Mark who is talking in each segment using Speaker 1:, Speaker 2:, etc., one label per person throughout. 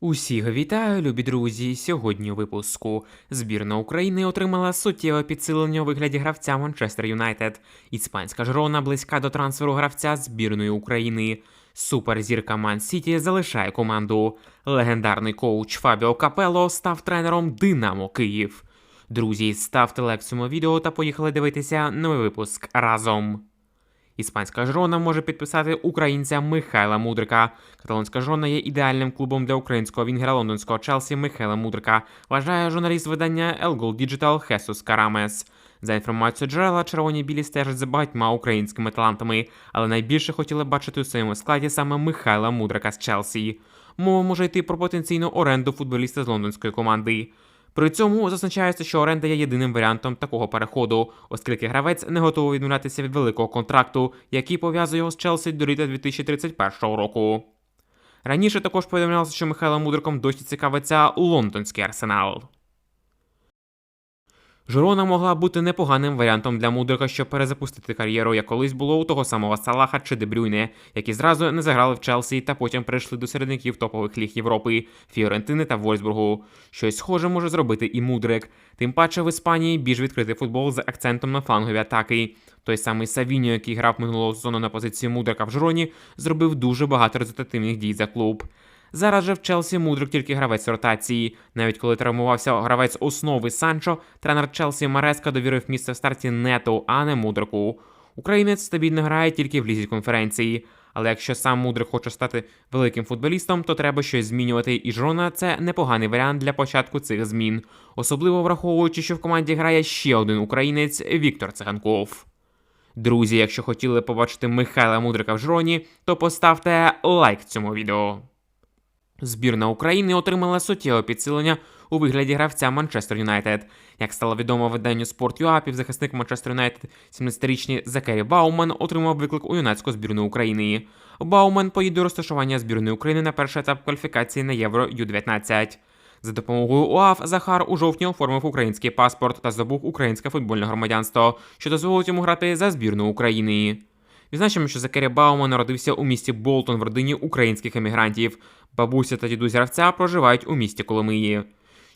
Speaker 1: Усіх вітаю, любі друзі. Сьогодні у випуску збірна України отримала суттєве підсилення у вигляді гравця Манчестер Юнайтед. Іспанська жрона близька до трансферу гравця збірної України. Суперзірка Ман Сіті залишає команду. Легендарний коуч Фабіо Капелло став тренером Динамо Київ. Друзі, ставте лайк цьому відео та поїхали дивитися новий випуск разом. Іспанська жрона може підписати українця Михайла Мудрика. Каталонська жрона є ідеальним клубом для українського вінгера лондонського Челсі Михайла Мудрика, вважає журналіст видання El Gol Digital Хесус Карамес. За інформацією джерела, червоні білі стежать за багатьма українськими талантами, але найбільше хотіли бачити у своєму складі саме Михайла Мудрика з Челсі. Мова може йти про потенційну оренду футболіста з лондонської команди. При цьому зазначається, що оренда є єдиним варіантом такого переходу, оскільки гравець не готовий відмовлятися від великого контракту, який пов'язує його з Челсі до літа 2031 року. Раніше також повідомлялося, що Михайло Мудриком досі цікавиться лондонський арсенал. Жирона могла бути непоганим варіантом для Мудрика, щоб перезапустити кар'єру, як колись було у того самого Салаха чи Дебрюйне, які зразу не заграли в Челсі та потім перейшли до середників топових ліг Європи, Фіорентини та Вольсбургу. Щось схоже може зробити і Мудрик. Тим паче в Іспанії більш відкритий футбол з акцентом на флангові атаки. Той самий Савіньо, який грав минулого сезону на позиції Мудрика в Жироні, зробив дуже багато результативних дій за клуб. Зараз же в Челсі Мудрик тільки гравець ротації. Навіть коли травмувався гравець основи Санчо, тренер Челсі Мареска довірив місце в старті нету, а не Мудрику. Українець стабільно грає тільки в лізі конференції. Але якщо сам Мудрик хоче стати великим футболістом, то треба щось змінювати, і Жрона це непоганий варіант для початку цих змін, особливо враховуючи, що в команді грає ще один українець Віктор Циганков. Друзі, якщо хотіли побачити Михайла Мудрика в Жроні, то поставте лайк цьому відео. Збірна України отримала суттєве підсилення у вигляді гравця Манчестер Юнайтед. Як стало відомо виданню Sport.ua, півзахисник Манчестер Юнайтед, 17-річний Закері Бауман, отримав виклик у юнацьку збірну України. Бауман поїде розташування збірної України на перший етап кваліфікації на Євро Ю-19. За допомогою УАФ Захар у жовтні оформив український паспорт та здобув українське футбольне громадянство, що дозволить йому грати за збірну України. Відзначимо, що Закаря Баума народився у місті Болтон в родині українських емігрантів. Бабуся та дідусь гравця проживають у місті Коломиї.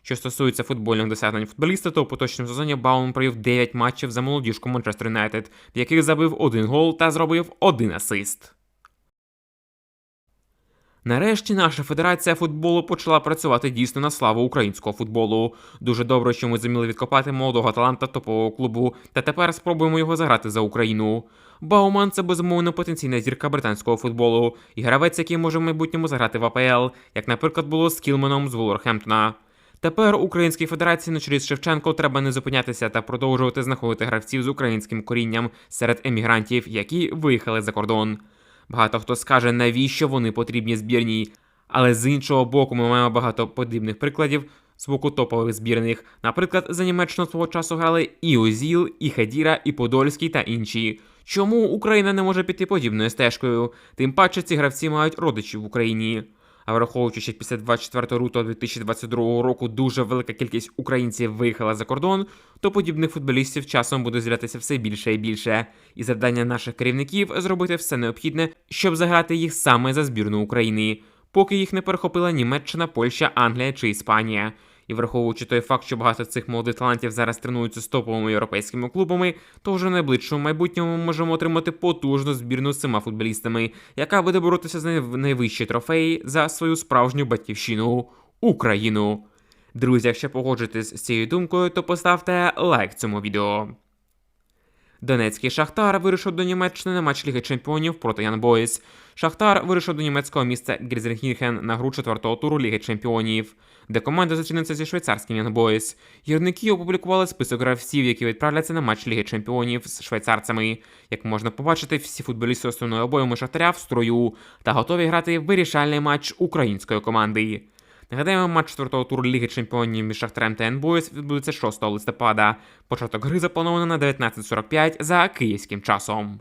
Speaker 1: Що стосується футбольних досягнень футболіста, то у поточному сезоні Баум провів 9 матчів за молодіжку Манчестер Юнайтед, в яких забив один гол та зробив один асист. Нарешті наша федерація футболу почала працювати дійсно на славу українського футболу. Дуже добре, що ми зуміли відкопати молодого таланта топового клубу, та тепер спробуємо його заграти за Україну. Бауман це безумовно потенційна зірка британського футболу і гравець, який може в майбутньому заграти в АПЛ, як, наприклад, було з Кілменом з Вулверхемптона. Тепер Українській Федерації на чолі з Шевченко треба не зупинятися та продовжувати знаходити гравців з українським корінням серед емігрантів, які виїхали за кордон. Багато хто скаже, навіщо вони потрібні збірній, але з іншого боку, ми маємо багато подібних прикладів з боку топових збірних. Наприклад, за Німеччину свого часу грали і Озіл, і Хедіра, і Подольський та інші. Чому Україна не може піти подібною стежкою? Тим паче ці гравці мають родичів в Україні. А враховуючи, що після 24 лютого 2022 року дуже велика кількість українців виїхала за кордон, то подібних футболістів часом буде з'являтися все більше і більше. І завдання наших керівників зробити все необхідне, щоб заграти їх саме за збірну України, поки їх не перехопила Німеччина, Польща, Англія чи Іспанія. І враховуючи той факт, що багато цих молодих талантів зараз тренуються з топовими європейськими клубами, то вже в найближчому майбутньому ми можемо отримати потужну збірну з цими футболістами, яка буде боротися за найвищі трофеї за свою справжню батьківщину Україну. Друзі, якщо погоджуєтесь з цією думкою, то поставте лайк цьому відео. Донецький Шахтар вирушив до Німеччини на матч Ліги Чемпіонів проти Ян Бойс. Шахтар вирушив до німецького міста Грізельхіхен на гру четвертого туру Ліги Чемпіонів, де команда зустрінеться зі швейцарським Ян Бойс. Гірники опублікували список гравців, які відправляться на матч Ліги Чемпіонів з швейцарцями. Як можна побачити, всі футболісти основної обойми Шахтаря в строю та готові грати вирішальний матч української команди. Нагадаємо, матч четвертого туру Ліги Чемпіонів між Шахтарем та НБОС відбудеться 6 листопада. Початок гри заплановано на 19.45 за київським часом.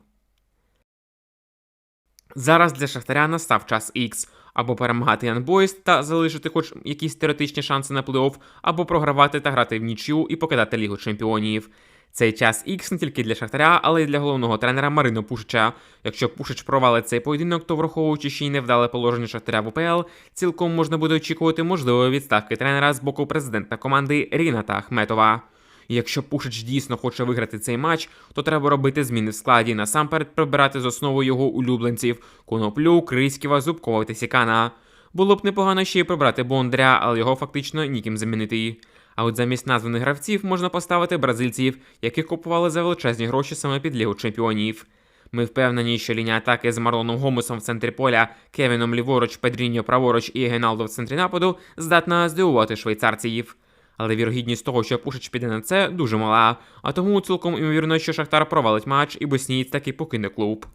Speaker 1: Зараз для Шахтаря настав час X. Або перемагати Янбойс та залишити хоч якісь теоретичні шанси на плей-офф, або програвати та грати в нічю і покидати Лігу Чемпіонів. Цей час Ікс не тільки для Шахтаря, але й для головного тренера Марино Пушича. Якщо Пушич провалить цей поєдинок, то враховуючи ще й невдале положення Шахтаря в УПЛ, цілком можна буде очікувати можливої відставки тренера з боку президента команди Ріната Ахметова. Якщо Пушич дійсно хоче виграти цей матч, то треба робити зміни в складі, насамперед прибирати з основи його улюбленців Коноплю, Криськіва, Зубкова та Сікана. Було б непогано ще й прибрати Бондря, але його фактично ніким замінити. А от замість названих гравців можна поставити бразильців, яких купували за величезні гроші саме під Лігу чемпіонів. Ми впевнені, що лінія атаки з Марлоном Гомесом в центрі поля, Кевіном ліворуч, Педріньо праворуч і Геналдо в центрі нападу здатна здивувати швейцарців. Але вірогідність того, що Пушич піде на це, дуже мала, а тому цілком імовірно, що Шахтар провалить матч і боснієць таки покине клуб.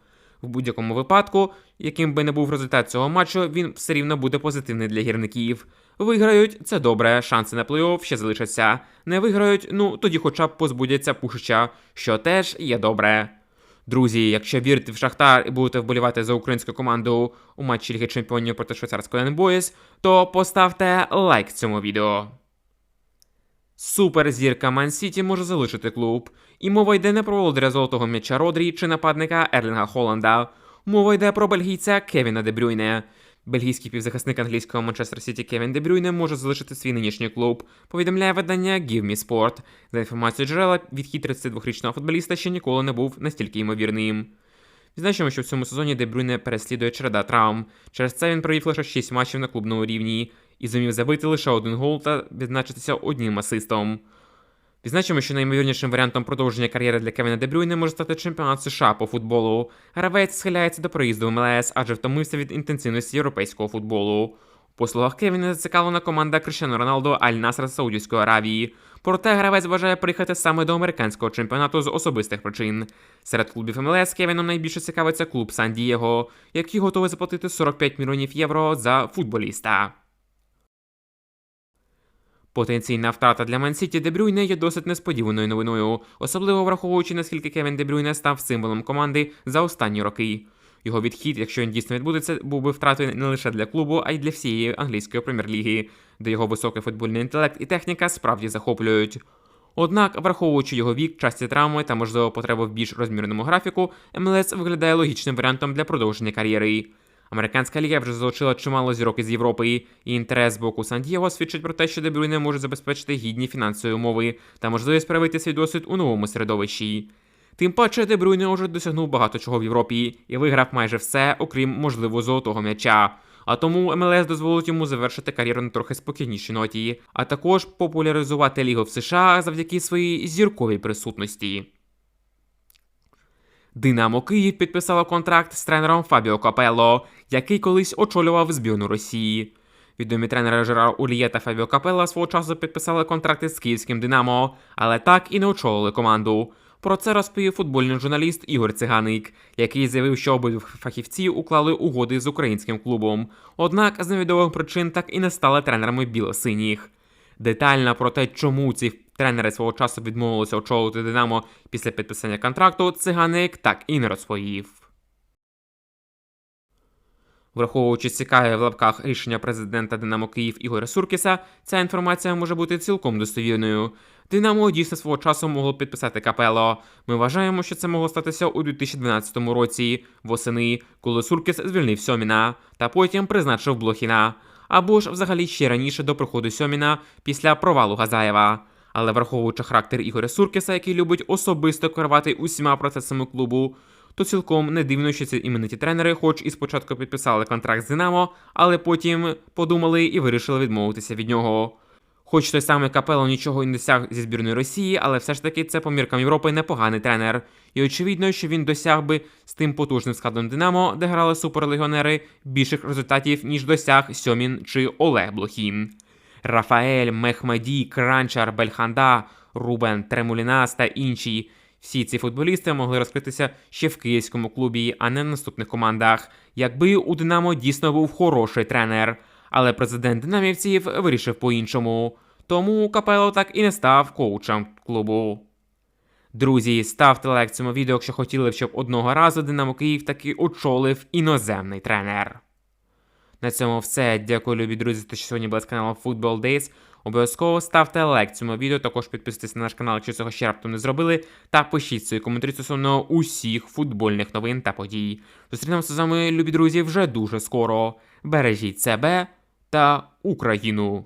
Speaker 1: В будь-якому випадку, яким би не був результат цього матчу, він все рівно буде позитивний для гірників. Виграють це добре, шанси на плей-офф ще залишаться. Не виграють, ну тоді хоча б позбудяться Пушича, що теж є добре. Друзі, якщо вірите в Шахтар і будете вболівати за українську команду у матчі Ліги Чемпіонів проти швейцарської Енбоїс, то поставте лайк цьому відео. Суперзірка Ман Сіті може залишити клуб. І мова йде не про володаря золотого м'яча Родрі чи нападника Ерлінга Холланда. Мова йде про бельгійця Кевіна Дебрюйне. Бельгійський півзахисник англійського Манчестер Сіті Кевін Дебрюйне може залишити свій нинішній клуб. Повідомляє видання Give Me Sport. За інформацією джерела, відхід 32-річного футболіста ще ніколи не був настільки ймовірним. Відзначимо, що в цьому сезоні Дебрюйне переслідує череда травм. Через це він провів лише 6 матчів на клубному рівні і зумів забити лише один гол та відзначитися одним асистом. Відзначимо, що найімовірнішим варіантом продовження кар'єри для Кевіна Дебрюйне може стати чемпіонат США по футболу. Гравець схиляється до проїзду в МЛС, адже втомився від інтенсивності європейського футболу. У послугах Кевіна зацікавлена команда Кришану Роналдо Аль Наср Саудівської Аравії. Проте гравець бажає приїхати саме до американського чемпіонату з особистих причин. Серед клубів МЛС Кевіном найбільше цікавиться клуб Сан Дієго, який готовий заплатити 45 мільйонів євро за футболіста. Потенційна втрата для Мансіті Дебрюйне є досить несподіваною новиною, особливо враховуючи наскільки Кевін Дебрюйне став символом команди за останні роки. Його відхід, якщо він дійсно відбудеться, був би втратою не лише для клубу, а й для всієї англійської прем'єр-ліги, де його високий футбольний інтелект і техніка справді захоплюють. Однак, враховуючи його вік, часті травми та можливо потребу в більш розмірному графіку, МЛС виглядає логічним варіантом для продовження кар'єри. Американська ліга вже залучила чимало зірок із Європи, і інтерес з боку Сан-Дієго свідчить про те, що Дебрюйне може забезпечити гідні фінансові умови та можливість проявити свій досвід у новому середовищі. Тим паче Дебрюйне уже досягнув багато чого в Європі і виграв майже все, окрім можливо золотого м'яча. А тому МЛС дозволить йому завершити кар'єру на трохи спокійнішій ноті, а також популяризувати лігу в США завдяки своїй зірковій присутності. Динамо Київ підписало контракт з тренером Фабіо Капелло, який колись очолював збірну Росії. Відомі тренери Жерар Уліє та Фабіо Капелло свого часу підписали контракти з київським Динамо, але так і не очолили команду. Про це розповів футбольний журналіст Ігор Циганик, який заявив, що обидва фахівці уклали угоди з українським клубом. Однак з невідомих причин так і не стали тренерами білосиніх. Детально про те, чому ці тренери свого часу відмовилися очолити Динамо після підписання контракту, циганик так і не розповів. Враховуючи цікаве в лапках рішення президента Динамо Київ Ігоря Суркіса, ця інформація може бути цілком достовірною. Динамо дійсно свого часу могло підписати капело. Ми вважаємо, що це могло статися у 2012 році, восени, коли Суркіс звільнив Сьоміна, та потім призначив Блохіна. Або ж взагалі ще раніше до приходу Сьоміна після провалу Газаєва. Але враховуючи характер Ігоря Суркіса, який любить особисто керувати усіма процесами клубу, то цілком не дивно, що ці імениті тренери, хоч і спочатку підписали контракт з Динамо, але потім подумали і вирішили відмовитися від нього. Хоч той самий Капело нічого і не досяг зі збірної Росії, але все ж таки це по міркам Європи непоганий тренер. І очевидно, що він досяг би з тим потужним складом Динамо, де грали суперлегіонери, більших результатів, ніж досяг Сьомін чи Олег Блохін. Рафаель, Мехмеді, Кранчар, Бельханда, Рубен, Тремулінас та інші. Всі ці футболісти могли розкритися ще в київському клубі, а не в наступних командах, якби у Динамо дійсно був хороший тренер. Але президент динамівців вирішив по-іншому. Тому Капело так і не став коучем клубу. Друзі, ставте лайк цьому відео, якщо хотіли, щоб одного разу Динамо Київ таки очолив іноземний тренер. На цьому все. Дякую, любі друзі, що сьогодні були з каналом Football Days. Обов'язково ставте лайк цьому відео, також підписуйтесь на наш канал, якщо цього ще раптом не зробили, та пишіть свої коментарі стосовно усіх футбольних новин та подій. Зустрінемося з вами, любі друзі, вже дуже скоро. Бережіть себе та Україну!